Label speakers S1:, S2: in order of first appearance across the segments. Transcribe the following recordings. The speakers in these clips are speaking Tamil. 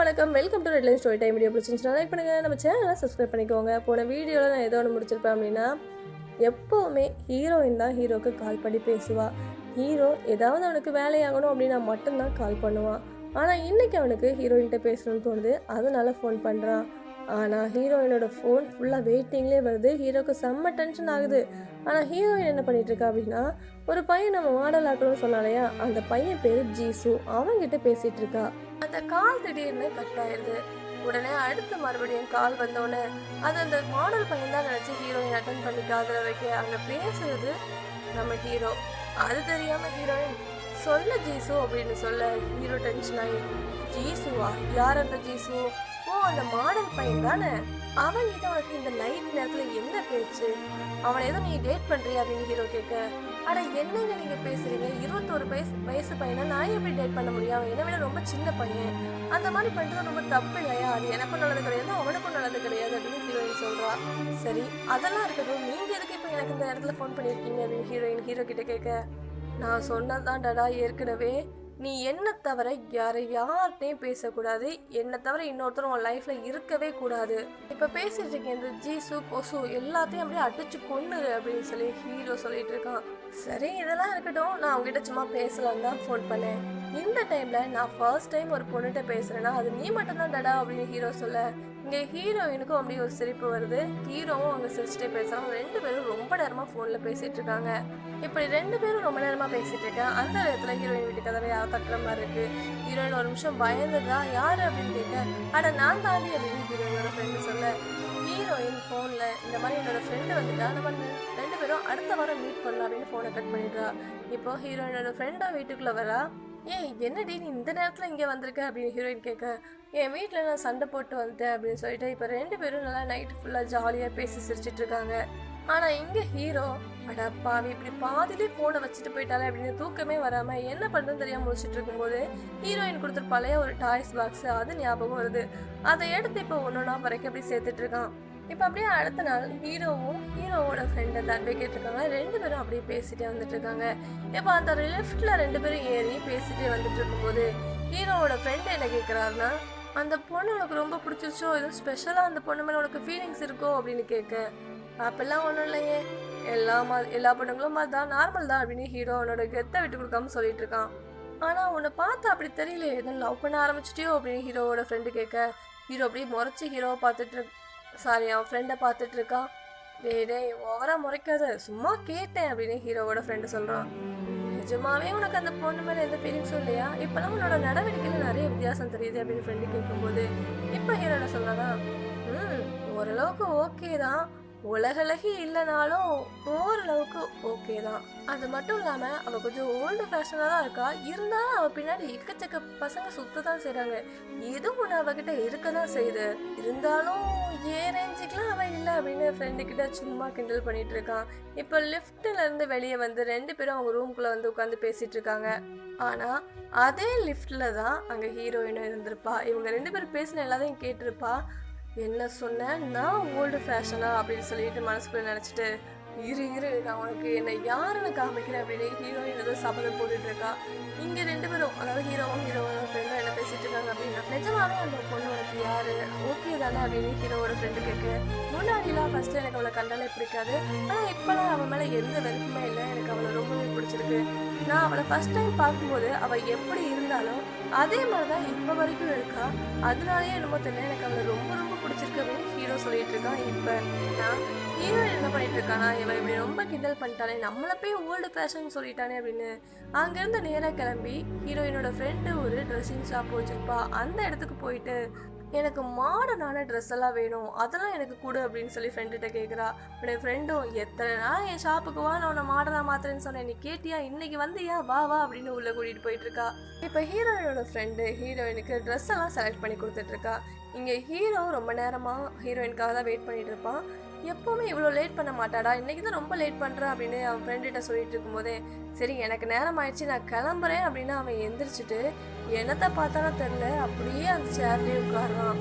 S1: வணக்கம். Welcome to redline story time video பிடிச்சிருந்துச்சுன்னா லைக் பண்ணுங்கள் நம்ம சேனலை சப்ஸ்கிரைப் பண்ணிக்கோங்க. போன வீடியோவில் நான் ஏதோ ஒன்று முடிச்சிருப்பேன் அப்படின்னா எப்போவுமே ஹீரோயின் தான் ஹீரோக்கு கால் பண்ணி பேசுவாள் ஹீரோ ஏதாவது அவனுக்கு வேலையாகணும் அப்படின்னா மட்டும்தான் கால் பண்ணுவான் ஆனால் இன்றைக்கி அவனுக்கு ஹீரோயின்கிட்ட பேசணும்னு தோணுது. அதனால் ஃபோன் பண்ணுறான் ஆனால் ஹீரோயினோட ஃபோன் ஃபுல்லாக வெயிட்டிங்லேயே வருது. ஹீரோக்கு செம்ம டென்ஷன் ஆகுது. ஆனால் ஹீரோயின் என்ன பண்ணிட்டு இருக்கா அப்படின்னா ஒரு பையன் நம்ம மாடல் ஆக்கணும்னு சொன்னாலையா அந்த பையன் பேர் ஜீசு. அவன்கிட்ட பேசிட்டு இருக்கா அந்த கால் திடீர்னு கட் ஆயிடுது உடனே அடுத்து மறுபடியும் கால் வந்தோடனே அது அந்த மாடல் பையன் தான் நினச்சி ஹீரோயின் அட்டன் பண்ணி காதில் வைக்க அங்கே பேசுறது நம்ம ஹீரோ. அது தெரியாமல் ஹீரோயின் சொல்ல ஜீசு அப்படின்னு சொல்ல ஹீரோ டென்ஷன் ஆகி ஜீசுவா? யார் அந்த ஜீசு? ஓ அந்த மாடல் பையன் தானே? அவன்கிட்ட உனக்கு இந்த நைட் நேரத்துல என்ன பேச்சு? அவனை ஏதோ நீ டேட் பண்றியா அப்படின்னு ஹீரோ கேட்க அட என்னங்க நீங்க பேசுறீங்க? இருபத்தோரு வயசு வயசு பையனை? நான் எப்படி டேட் பண்ண முடியும்? அவன் என்னை விட ரொம்ப சின்ன பையன். அந்த மாதிரி பண்றது ரொம்ப தப்பு இல்லையா? அது எனக்கும் நல்லது கிடையாது அவனுக்கும் நல்லது கிடையாது அப்படின்னு ஹீரோயின் சொல்றா. சரி அதெல்லாம் இருக்கட்டும். நீங்க எதுக்கு இப்போ எனக்கு இந்த இடத்துல ஃபோன் பண்ணியிருக்கீங்க? அப்படின்னு ஹீரோயின் ஹீரோ கிட்ட கேட்க நான் சொன்னதான் டடா ஏற்கனவே நீ என்ன தவிர யாரை யார்கிட்டையும் பேசக்கூடாது. என்னை தவிர இன்னொருத்தரும் உன் லைஃப்ல இருக்கவே கூடாது. இப்ப பேசிட்டு இருக்கேன் இந்த ஜீசு பொசு எல்லாத்தையும் அப்படியே அடிச்சு கொன்னுரு அப்படின்னு சொல்லி ஹீரோ சொல்லிட்டு இருக்கான். சரி இதெல்லாம் இருக்கட்டும். நான் அவங்ககிட்ட சும்மா பேசலான்னு தான் ஃபோன் பண்ணேன். இந்த டைம்ல நான் ஃபர்ஸ்ட் டைம் ஒரு பொண்ணுகிட்ட பேசுறேன்னா அது நீ மட்டும்தான் டடா அப்படின்னு ஹீரோ சொல்ல. இங்கே ஹீரோயினுக்கும் அப்படியே ஒரு சிரிப்பு வருது. ஹீரோவும் அவங்க சிரிச்சுட்டே பேசுறான் ரெண்டு பேரும் ரொம்ப நேரமாக ஃபோனில் பேசிகிட்டு இருக்காங்க. இப்படி ரெண்டு பேரும் ரொம்ப நேரமாக பேசிகிட்டு இருக்கேன் அந்த இடத்துல ஹீரோயின் வீட்டு கதவை யார் தட்டுற மாதிரி இருக்குது ஹீரோயின் ஒரு நிமிஷம் பயந்துடுறா. யார் அப்படின்னு கேட்க அட நான் தாண்டி அப்படின்னு ஹீரோயினோட ஃப்ரெண்டு சொல்ல ஹீரோயின் ஃபோனில் இந்த மாதிரி என்னோடய ஃப்ரெண்டு வந்துட்டா நம்ம ரெண்டு பேரும் அடுத்த வாரம் மீட் பண்ணலாம் அப்படின்னு ஃபோனை கட் பண்ணிடுறா. இப்போ ஹீரோயினோட ஃப்ரெண்டாக வீட்டுக்குள்ளே வரா. ஏய் என்னடி நீ இந்த நேரத்தில் இங்கே வந்திருக்க அப்படின்னு ஹீரோயின் கேட்க என் வீட்டில் நான் சண்டை போட்டு வந்துட்டேன் அப்படின்னு சொல்லிட்டு இப்போ ரெண்டு பேரும் நல்லா நைட்டு ஃபுல்லாக ஜாலியாக பேசி சிரிச்சிட்டு இருக்காங்க. ஆனால் இங்கே ஹீரோ அடப்பாவி இப்படி பாதிலே ஃபோனை வச்சுட்டு போயிட்டாலே அப்படின்னு தூக்கமே வராமல் என்ன பண்ணுறதுன்னு தெரியாமல் முடிச்சுட்டு இருக்கும்போது ஹீரோயின் கொடுத்துரு பழைய ஒரு டாய்ஸ் பாக்ஸ் அது ஞாபகம் வருது. அதை எடுத்து இப்போ ஒன்று ஒன்றா வரைக்கும் அப்படி சேர்த்துட்டு இருக்கான். இப்போ அப்படியே அடுத்த நாள் ஹீரோவும் ஹீரோவோட ஃப்ரெண்டு அந்த அட்வொகேட் இருக்காங்க. ரெண்டு பேரும் அப்படியே பேசிட்டே வந்துட்டு இருக்காங்க. இப்போ அந்த லிஃப்ட்ல ரெண்டு பேரும் ஏறி பேசிட்டே வந்துட்டு இருக்கும்போது ஹீரோவோட ஃப்ரெண்டு என்ன கேட்குறாருன்னா அந்த பொண்ணு உனக்கு ரொம்ப பிடிச்சிருச்சோ? எதுவும் ஸ்பெஷலாக அந்த பொண்ணு மேலே உனக்கு ஃபீலிங்ஸ் இருக்கோ? அப்படின்னு கேட்க அப்பெல்லாம் ஒன்றும் இல்லையே. எல்லா மா எல்லா பொண்ணுங்களும் மாதிரி தான் நார்மல் தான் அப்படின்னு ஹீரோ அவனோட கெத்தை விட்டு கொடுக்காம சொல்லிட்டு இருக்கான். ஆனால் உன்னை பார்த்தா அப்படி தெரியல எதுவும் லவ் பண்ண ஆரம்பிச்சிட்டியோ? அப்படின்னு ஹீரோவோட ஃப்ரெண்டு கேட்க ஹீரோ அப்படியே முறைச்சி ஹீரோவை பார்த்துட்டு சாரி அவன் ஃப்ரெண்டை பார்த்துட்டு இருக்கான் டேய் டே ஓவரா முறைக்காத. சும்மா கேட்டேன் அப்படின்னு ஹீரோவோட ஃப்ரெண்டு சொல்கிறான் நிஜமாவே உனக்கு அந்த பொண்ணு மேலே எந்த ஃபீலிங்ஸும் இல்லையா? இப்போலாம் உன்னோட நடவடிக்கையில் நிறைய வித்தியாசம் தெரியுது அப்படின்னு ஃப்ரெண்டு கேட்கும்போது இப்போ ஹீரோட என்ன ம் ஓரளவுக்கு ஓகே தான். உலகளகி இல்லைனாலும் ஓரளவுக்கு ஓகே தான். அது மட்டும் இல்லாமல் அவள் கொஞ்சம் ஓல்டு ஃபேஷனாக தான் இருக்கா. இருந்தாலும் அவள் பின்னாடி எக்கச்சக்க பசங்க சுத்த தான் செய்கிறாங்க எதுவும் ஒன்று அவகிட்ட இருக்க தான் செய்யுது. இருந்தாலும் ஏ ரேஞ்சுக்கெலாம் அவள் இல்லை அப்படின்னு ஃப்ரெண்டு கிட்ட சும்மா கிண்டல் பண்ணிட்டு இருக்கான். இப்போ லிஃப்ட்லேருந்து வெளியே வந்து ரெண்டு பேரும் அவங்க ரூம்குள்ளே வந்து உட்காந்து பேசிட்டு இருக்காங்க. ஆனால் அதே லிஃப்ட்டில் தான் அங்கே ஹீரோயினும் இருந்திருப்பா. இவங்க ரெண்டு பேரும் பேசின எல்லாத்தையும் கேட்டிருப்பா. என்ன சொன்னேன் நான் ஓல்டு ஃபேஷனா அப்படின்னு சொல்லிட்டு மனசுக்குள்ள நினச்சிட்டு இரு இரு நான் உனக்கு என்னை யாருன்னு காமிக்கிறேன் அப்படின்னு ஹீரோயின் ஏதோ சபதம் போட்டுட்டு இருக்கா. இங்கே ரெண்டு பேரும் அதாவது ஹீரோவும் ஹீரோவும் ஃப்ரெண்டும் என்ன பேசிட்டு இருக்காங்க அப்படின்னா நிஜமாவே அந்த பொண்ணு உனக்கு அப்படின்னு ஹீரோவோட ஃப்ரெண்டு கேட்கு முன்னாடிலாம் ஃபர்ஸ்ட் எனக்கு அவளை கண்டாலே பிடிக்காது. ஆனால் இப்போலாம் அவன் மேலே எந்த வெறுப்புமே இல்லை. எனக்கு அவளை ரொம்பவே பிடிச்சிருக்கு. நான் அவளை ஃபர்ஸ்ட் டைம் பார்க்கும்போது அவள் எப்படி இருந்தாலும் அதே மாதிரி தான் இப்போ வரைக்கும் இருக்கா. அதனாலேயே என்னமோ தெரியல. எனக்கு அவளை ரொம்ப ரொம்ப பிடிச்சிருக்கு அப்படின்னு ஹீரோ சொல்லிட்டு இருக்கான். இப்போ நான் ஹீரோ என்ன பண்ணிட்டு இருக்கானா? இவன் இப்படி ரொம்ப கிண்டல் பண்ணிட்டானே. நம்மள போய் ஓல்டு ஃபேஷன் சொல்லிட்டானே அப்படின்னு. அங்கேருந்து நேராக கிளம்பி ஹீரோயினோட ஃப்ரெண்டு ஒரு ட்ரெஸ்ஸிங் ஷாப் வச்சிருப்பா. அந்த இடத்துக்கு போயிட்டு எனக்கு மாடர்னான ட்ரெஸ் எல்லாம் வேணும். அதெல்லாம் எனக்கு கொடு அப்படின்னு சொல்லி ஃப்ரெண்டுகிட்ட கேட்குறா உடைய ஃப்ரெண்டும் எத்தனை நாள் என் ஷாப்புக்கு வா நான் உன்னை மாடலாக மாத்துறேன்னு சொன்னேன். நீ கேட்டியா? இன்னைக்கு வந்தியா? வா வா அப்படின்னு உள்ளே கூட்டிகிட்டு போயிட்டு இருக்கா. இப்போ ஹீரோயினோட ஃப்ரெண்டு ஹீரோயினுக்கு ட்ரெஸ் எல்லாம் செலக்ட் பண்ணி கொடுத்துட்டு இருக்கா. இங்கே ஹீரோ ரொம்ப நேரமாக ஹீரோயினுக்காக தான் வெயிட் பண்ணிட்டு இருப்பான். எப்போவுமே இவ்வளோ லேட் பண்ண மாட்டாடா. இன்றைக்கி தான் ரொம்ப லேட் பண்ணுறேன் அப்படின்னு அவன் ஃப்ரெண்டுகிட்ட சொல்லிட்டு இருக்கும்போதே சரி எனக்கு நேரம் ஆயிடுச்சு நான் கிளம்புறேன் அப்படின்னு அவன் எந்திரிச்சிட்டு என்னத்தை பார்த்தாலும் தெரில அப்படியே அந்த சேர்லேயே உட்காடுறான்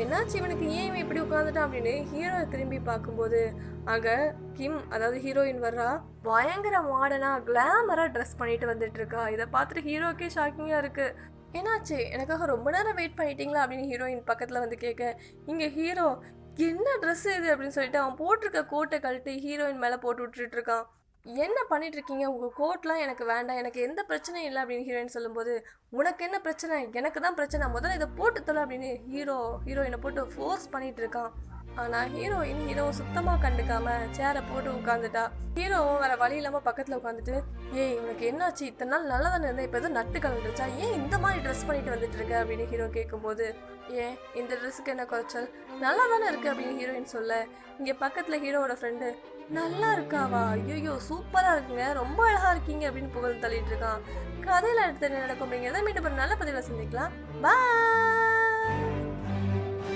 S1: என்னாச்சு இவனுக்கு? ஏன் இவன் இப்படி உட்காந்துட்டான் அப்படின்னு ஹீரோ திரும்பி பார்க்கும்போது அங்கே கிம் அதாவது ஹீரோயின் வர்றா பயங்கர மாடனா கிளாமராக ட்ரெஸ் பண்ணிட்டு வந்துட்டு இருக்கா. இதை பார்த்துட்டு ஹீரோக்கே ஷாக்கிங்காக இருக்கு. என்னாச்சு? எனக்காக ரொம்ப நேரம் வெயிட் பண்ணிட்டீங்களா அப்படின்னு ஹீரோயின் பக்கத்தில் வந்து கேட்க இங்கே ஹீரோ என்ன ட்ரெஸ் இது? அப்படின்னு சொல்லிட்டு அவன் போட்டிருக்க கோட்டை கழட்டி ஹீரோயின் மேலே போட்டு விட்டுட்டு இருக்கான். என்ன பண்ணிட்டு இருக்கீங்க உங்கள் கோட்லாம் எனக்கு வேண்டாம். எனக்கு எந்த பிரச்சனையும் இல்லை அப்படின்னு ஹீரோயின் சொல்லும்போது உனக்கு என்ன பிரச்சனை? எனக்கு தான் பிரச்சனை. முதல்ல இதை போட்டு தொலை அப்படின்னு ஹீரோ ஹீரோயினை போட்டு ஃபோர்ஸ் பண்ணிட்டு இருக்கான் ஆனால் ஹீரோயின் ஹீரோவை சுத்தமாக கண்டுக்காம சேரை போட்டு உட்காந்துட்டா ஹீரோவும் வேற வழி இல்லாமல் பக்கத்தில் உட்காந்துட்டு ஏய் உனக்கு என்னாச்சு இத்தனை நாள் நல்லா தானே இருந்தேன் இப்போ எதுவும் நட்டு கலந்துருச்சா? ஏன் இந்த மாதிரி ட்ரெஸ் பண்ணிட்டு வந்துட்டு இருக்க அப்படின்னு ஹீரோ கேட்கும்போது ஏன்? இந்த ட்ரெஸ்ஸுக்கு என்ன குறைச்சல்? நல்லா தானே இருக்கு அப்படின்னு ஹீரோயின் சொல்ல இங்கே பக்கத்தில் ஹீரோவோட ஃப்ரெண்டு நல்லா இருக்காவா ஐயோ சூப்பராக இருக்குங்க. ரொம்ப அழகாக இருக்கீங்க அப்படின்னு புகழ் தள்ளிட்டு இருக்கான். கதையில் அடுத்து என்ன நடக்கும் அப்படிங்கிறத மீண்டும் ஒரு நல்ல பதிவில் சந்திக்கலாம். பாய்